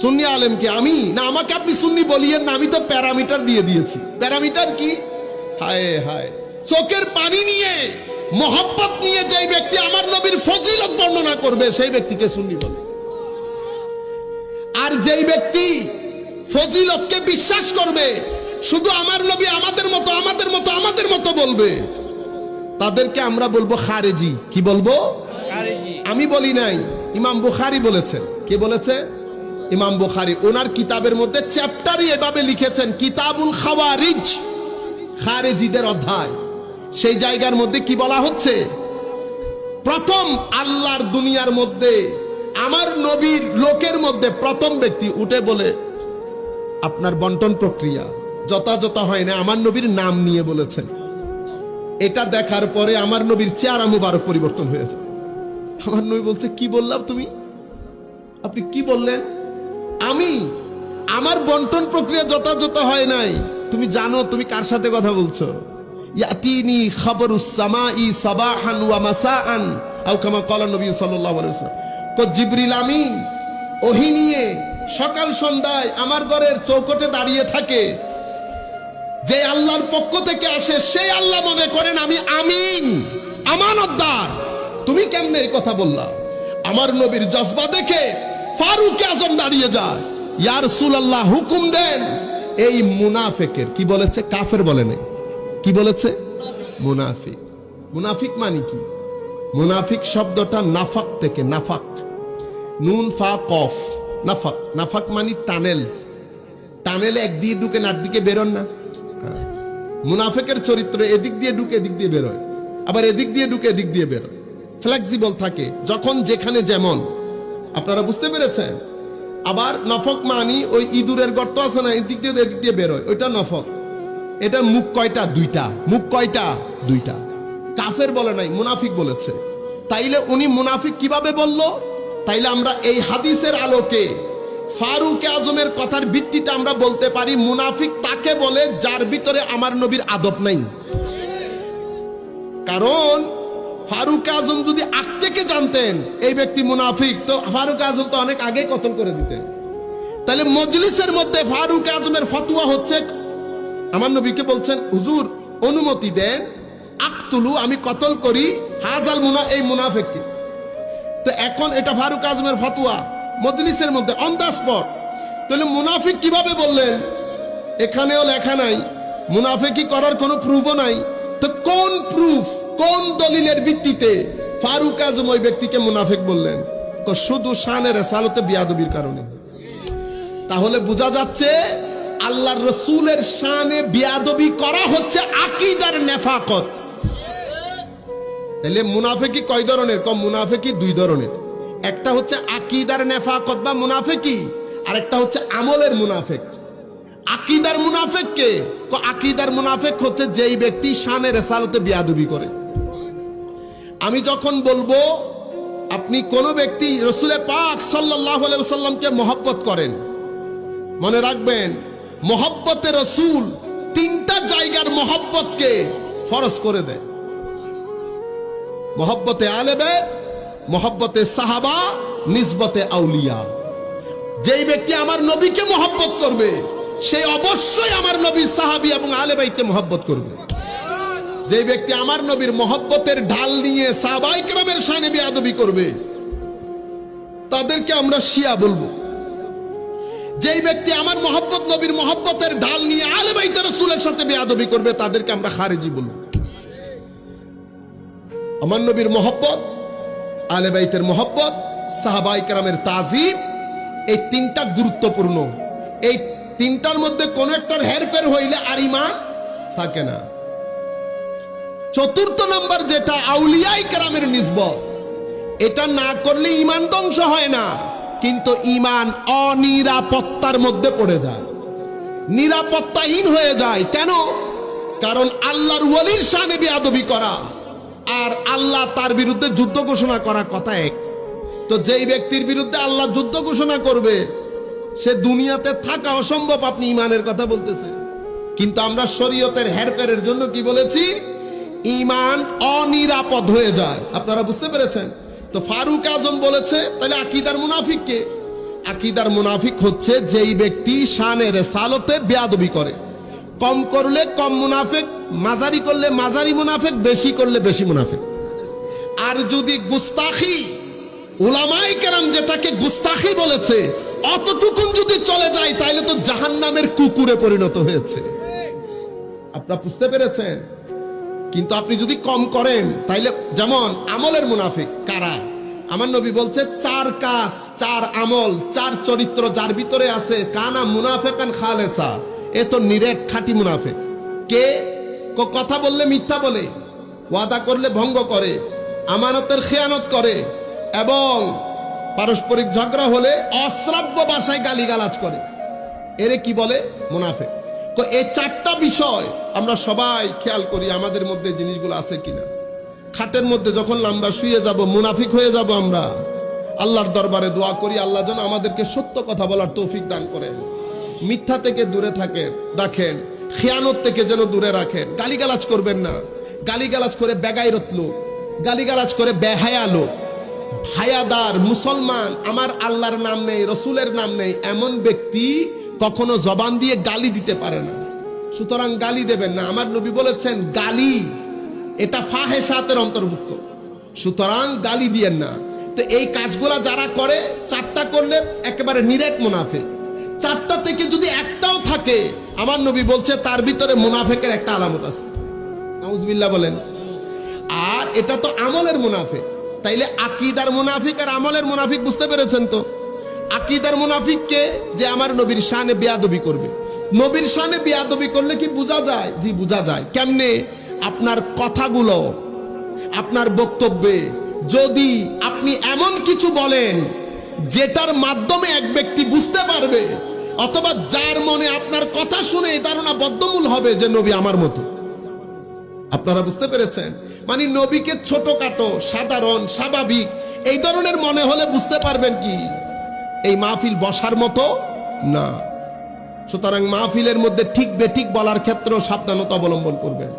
সুন্নি আলেমকে আমি? না আমাকে আপনি সুন্নি বলিয়েন না আমি তো প্যারামিটার দিয়ে দিয়েছি। প্যারামিটার কি? হায় হায়। চোখের পানি নিয়ে মোহাব্বত নিয়ে যেই ব্যক্তি আমার নবীর ফজিলত বর্ণনা করবে সেই ব্যক্তিকে সুন্নি বলে। আর যেই ব্যক্তি ফজিলতকে বিশ্বাস করবে শুধু আমার নবী আমাদের মতো আমাদের মতো আমাদের মতো বলবে তাদেরকে আমরা বলব খারেজি। কি বলব? আমি বলি নাই ইমাম বুখারি বলেছেন। কে বলেছে? ইমাম বুখারি ওনার কিতাবের মধ্যে চ্যাপ্টারই এভাবে লিখেছেন, কিতাবুল খাওয়ারিজ, খারেজিদের অধ্যায়। সেই জায়গার মধ্যে কি বলা হচ্ছে? প্রথম আল্লাহর দুনিয়ার মধ্যে, আমার নবীর লোকের মধ্যে প্রথম ব্যক্তি উঠে বলে, আপনার বন্টন প্রক্রিয়া যথাযথ হয় না, আমার নবীর নাম নিয়ে বলেছেন। এটা দেখার পরে আমার নবীর চেহারা মুবারক পরিবর্তন হয়েছে আমার নবী বলছে, কি বললাম তুমি? আপনি কি বললেন? আমি, আমার বন্টন প্রক্রিয়া যথাযথ হয় নাই। তুমি জানো, তুমি কার সাথে কথা বলছো? ইয়াতিনি খবরুস সামাই সাবাহান ওয়া মাসাআন, আও কামা ক্বালা নবী সাল্লাল্লাহু আলাইহি ওয়াসাল্লাম। তো জিবরিল আমিন, ওহি নিয়ে সকাল সন্ধ্যায় আমার ঘরের চৌকটে দাঁড়িয়ে থাকে। যে আল্লাহর পক্ষ থেকে আসে, সেই আল্লাহ মনে করেন আমি আমিন, আমানতদার। তুমি কেমনে এই কথা বললা? আমার নবীর জজবা দেখে ফারুক আজম দাঁড়িয়ে যায়। ইয়ার আল্লাহ হুকুম দেন। এই মুনাফেকের, কি বলেছে? কাফের বলে নাই। কি বলেছে? মুনাফিক। মুনাফিক মানে কি? মুনাফিক শব্দটা নাফাক থেকে নাফাক। নুন, ফা, কফ, নাফাক। নাফাক মানে টানেল। টানেলে একদিকে ঢুকে আর দিকে বেরোন না। হ্যাঁ। মুনাফেকের চরিত্র এদিক দিয়ে ঢুকে, এদিক দিয়ে বেরোয়। আবার এদিক দিয়ে ঢুকে, এদিক দিয়ে বেরোয়। ফ্লেক্সিবল থাকে। যখন যেখানে যেমন। আপনারা বুঝতে পেরেছেন? আবার নফক মানি ওই ইঁদুরের গর্ত আছে না, এদিক দিয়ে এদিক দিয়ে বেরোয় ওইটা নফক। এটা মুখ কয়টা? দুইটা। মুখ কয়টা? দুইটা। কাফের বলে নাই, মুনাফিক বলেছে। তাইলে উনি মুনাফিক কীভাবে বলল? তাইলে আমরা এই হাদিসের আলোকে ফারুক আজমের কথার ভিত্তিতে আমরা বলতে পারি, মুনাফিক তাকে বলে, যার ভিতরে আমার নবীর আদব নাই। কারণ ফারুক আজম যদি আগ থেকে জানতেন এই ব্যক্তি মুনাফিক, তো ফারুক আজম তো অনেক আগে কতল করে দিতেন। তাহলে মজলিসের মধ্যে ফারুক আজমের ফতুয়া হচ্ছে আমার নবীকে বলছেন, হুজুর, অনুমতি দেন, আকতুলু, আমি কতল করি, হাজাল মুনা, এই মুনাফেককে। তো এখন এটা ফারুক আজমের ফতুয়া, মজলিসের মধ্যে অন দ্য স্পট তাহলে মুনাফিক কীভাবে বললেন? এখানেও লেখা নাই মুনাফেকি করার কোনো প্রুফও নাই। তো কোন প্রুফ কোন দলিলের ভিত্তিতে ফারুক আজম ওই ব্যক্তিকে মুনাফিক বললেন? শুধু শানের সালতে বিয়াদবির কারণে। তাহলে বোঝা যাচ্ছে আল্লাহর রসুলের শানে বিয়াদবি করা হচ্ছে আকিদার নেফাকত। তাহলে মুনাফেকি কয় ধরনের? কম মুনাফেকি দুই ধরনের। একটা হচ্ছে আকিদার নেফাকত বা মুনাফেকি আর একটা হচ্ছে আমলের মুনাফেক। আকিদার মুনাফেক কে আকিদার মুনাফেক হচ্ছে যেই ব্যক্তি শানে রেসালতে বিয়াদবি করে। আমি যখন বলব, আপনি কোন ব্যক্তি রসুলে পাক সাল্লাহ সাল্লামকে মহব্বত করেন, মনে রাখবেন, মহব্বতে রসুল তিনটা জায়গার মহব্বতকে ফরজ করে দেয়। মহব্বতে আলেবে মহব্বতে সাহাবা, নিসবতে আউলিয়া। যেই ব্যক্তি আমার নবীকে মহব্বত করবে, সে অবশ্যই আমার নবী সাহাবি এবং আলেবাইতে মহব্বত করবে। যে ব্যক্তি আমার নবীর মহব্বতের ঢাল নিয়ে সাহবাইকরমের সানে বিয়াদবি করবে, তাদেরকে আমরা শিয়া বলব। যেই ব্যক্তি আমার মহব্বত, নবীর মহব্বতের ঢাল নিয়ে আলেবাইতে রসুলের সাথে বেয়াদবি করবে, তাদেরকে আমরা খারেজি বলব। আমার নবীর মহব্বত আলেবাইতের মহব্বত, সাহাবাই কারামের তাজিব, এই তিনটা গুরুত্বপূর্ণ। এই তিনটার মধ্যে কোন একটার হেরফের হইলে আর ইমান থাকে না। চতুর্থ নম্বর যেটা আউলিয়াই কেরামের নিসবত। এটা না করলে ইমান ধ্বংস হয় না, কিন্তু ইমান অনিরাপত্তার মধ্যে পড়ে যায়। নিরাপত্তাহীন হয়ে যায়। কেন? কারণ আল্লাহর ওয়ালির শানে বিয়াদবি করা আর আল্লাহ তার বিরুদ্ধে যুদ্ধ ঘোষণা করা কথা এক। তো যেই ব্যক্তির বিরুদ্ধে আল্লাহ যুদ্ধ ঘোষণা করবে, সে দুনিয়াতে থাকা অসম্ভব আপনি ইমানের কথা বলতেছে কিন্তু আমরা শরীয়তের হেরফেরের জন্য কি বলেছি? ইমান অনিরাপদ হয়ে যায়। আপনারা বুঝতে পেরেছেন? তো ফারুক আজম বলেছে, তাহলে আকিদার মুনাফিক কে? আকিদার মুনাফিক হচ্ছে যেই ব্যক্তি শানের সালতে বেয়াদবি করে। কম করলে কম মুনাফেক, মাঝারি করলে মাঝারি মুনাফিক, বেশি করলে বেশি মুনাফিক। আর যদি গুস্তাখি ওলামাই কেরাম যেটাকে গুস্তাখি বলেছে, অতটুকুন যদি চলে যায়, তাইলে তো জাহান্নামের কুকুরে পরিণত হয়েছে। আপনারা বুঝতে পেরেছেন? কিন্তু আপনি যদি কম করেন, তাইলে যেমন আমলের মুনাফিক, কারা? আমার নবী বলছে, চার কাজ, চার আমল, চার চরিত্র যার ভিতরে আছে, কানা মুনাফেকান খালেসা। এ তো নিরেট খাঁটি মুনাফেক। কে? কথা বললে মিথ্যা বলে, ওয়াদা করলে ভঙ্গ করে, আমানতের খেয়ানত করে, এবং পারস্পরিক ঝগড়া হলে অশ্রাব্য ভাষায় গালিগালাজ করে। এরে কি বলে? মুনাফেক। তো এই চারটা বিষয় আমরা সবাই খেয়াল করি আমাদের মধ্যে জিনিসগুলো আছে কিনা। খাটের মধ্যে যখন লম্বা শুয়ে যাব, মুনাফিক হয়ে যাব আমরা। আল্লাহর দরবারে দোয়া করি, আল্লাহ যেন আমাদেরকে সত্য কথা বলার তৌফিক দান করেন। মিথ্যা থেকে দূরে থাকেন, রাখেন। খেয়ানত থেকে যেন দূরে রাখেন। গালিগালাজ করবেন না। গালিগালাজ করে বেগাইরত লোক, গালিগালাজ করে বেহায়া লোক। ভায়াদার মুসলমান, আমার আল্লাহর নাম নেই, রসুলের নাম নেই, এমন ব্যক্তি কখনো জবান দিয়ে গালি দিতে পারে না। সুতরাং গালি দেবেন না। আমার নবী বলেছেন, গালি, এটা ফাহেসাতের অন্তর্ভুক্ত। সুতরাং গালি দিয়েন না। তো এই কাজগুলা যারা করে, চারটা করলে একেবারে নিরেট মুনাফে চারটা থেকে যদি একটাও থাকে, আমার নবী বলছে, তার ভিতরে মুনাফেকের একটা আলামত আছে। নাউজবিল্লাহ বলেন। আর এটা তো আমলের মুনাফিক। তাইলে আকিদার মুনাফিক আর আমলের মুনাফিক বুঝতে পেরেছেন তো? আকিদার মুনাফিককে যে আমার নবীর শানে বেয়াদবি করবে। নবীর শানে বেয়াদবি করলে কি বোঝা যায়? জি, বোঝা যায়। কেমনে? আপনার কথাগুলো, আপনার বক্তব্যে। যদি আপনি এমন কিছু বলেন, যেটার মাধ্যমে এক ব্যক্তি বুঝতে পারবে, অথবা যার মনে আপনার কথা শুনে ধারণা বদ্ধমূল হবে যে নবী আমার মতো। আপনারা বুঝতে পেরেছেন? মানে নবীকে ছোটখাটো, সাধারণ, স্বাভাবিক, এই ধরনের মনে হলে বুঝতে পারবেন কি? এই মাহফিল বসার মতো? না। সুতরাং মাহফিলের মধ্যে ঠিক বেঠিক বলার ক্ষেত্রেও সাবধানতা অবলম্বন করবেন।